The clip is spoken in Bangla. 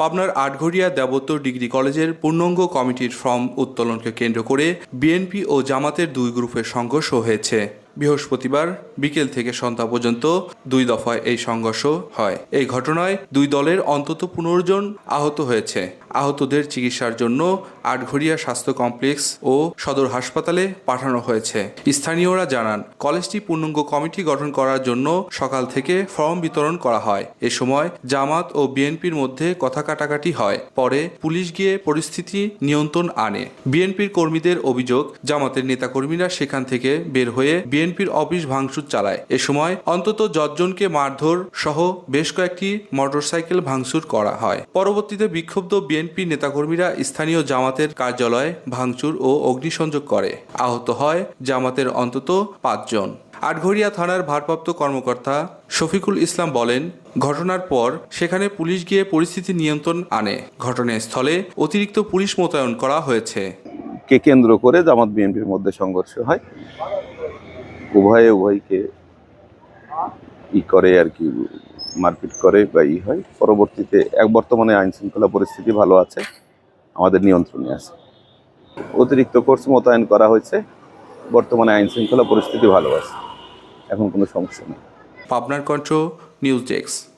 পাবনার আটঘরিয়া দেবত্তর ডিগ্রি কলেজের পূর্ণাঙ্গ কমিটির ফর্ম উত্তোলনকে কেন্দ্র করে বিএনপি ও জামাতের দুই গ্রুপের সংঘর্ষ হয়েছে। বৃহস্পতিবার বিকেল থেকে সন্ধ্যা পর্যন্ত দুই দফায় এই সংঘর্ষ হয়। এই ঘটনায় দুই দলের অন্তত পনেরো জন আহত হয়েছে। আহতদের চিকিৎসার জন্য আটঘরিয়া স্বাস্থ্য কমপ্লেক্স ও সদর হাসপাতালে পাঠানো হয়েছে। স্থানীয়রা জানান, কলেজটি পূর্ণাঙ্গ কমিটি গঠন করার জন্য সকাল থেকে ফর্ম বিতরণ করা হয়। এ সময় জামাত ও বিএনপির মধ্যে কথা কাটাকাটি হয়। পরে পুলিশ গিয়ে পরিস্থিতি নিয়ন্ত্রণ আনে। বিএনপির কর্মীদের অভিযোগ, জামাতের নেতাকর্মীরা সেখান থেকে বের হয়ে বিএনপির অফিস ভাঙচুর চালায়। এ সময় অন্তত জনকে মারধর সহ বেশ কয়েকটি মোটরসাইকেল ভাঙচুর করা হয়। পরবর্তীতে বিক্ষুব্ধ বিএনপি নেতাকর্মীরা স্থানীয় জামাতের কার্যালয়ে ভাঙচুর ও অগ্নিসংযোগ করে। আহত হয় জামাতের অন্তত পাঁচজন। আটঘরিয়া থানার ভারপ্রাপ্ত কর্মকর্তা শফিকুল ইসলাম বলেন, ঘটনার পর সেখানে পুলিশ গিয়ে পরিস্থিতি নিয়ন্ত্রণ আনে। ঘটনাস্থলে অতিরিক্ত পুলিশ মোতায়েন করা হয়েছে। কে কেন্দ্র করে জামাত বিএনপির মধ্যে সংঘর্ষ হয়। উভয়ে উভয়কে ই করে আর কি, মারপিট করে বা ই হয়। পরবর্তীতে এক বর্তমানে আইন শৃঙ্খলা পরিস্থিতি ভালো আছে, আমাদের নিয়ন্ত্রণে আছে। অতিরিক্ত কোর্স মোতায়েন করা হয়েছে, বর্তমানে আইন শৃঙ্খলা পরিস্থিতি ভালো আছে, এখন কোনো সমস্যা নেই। পাবনার কণ্ঠ, নিউজ ডেস্ক।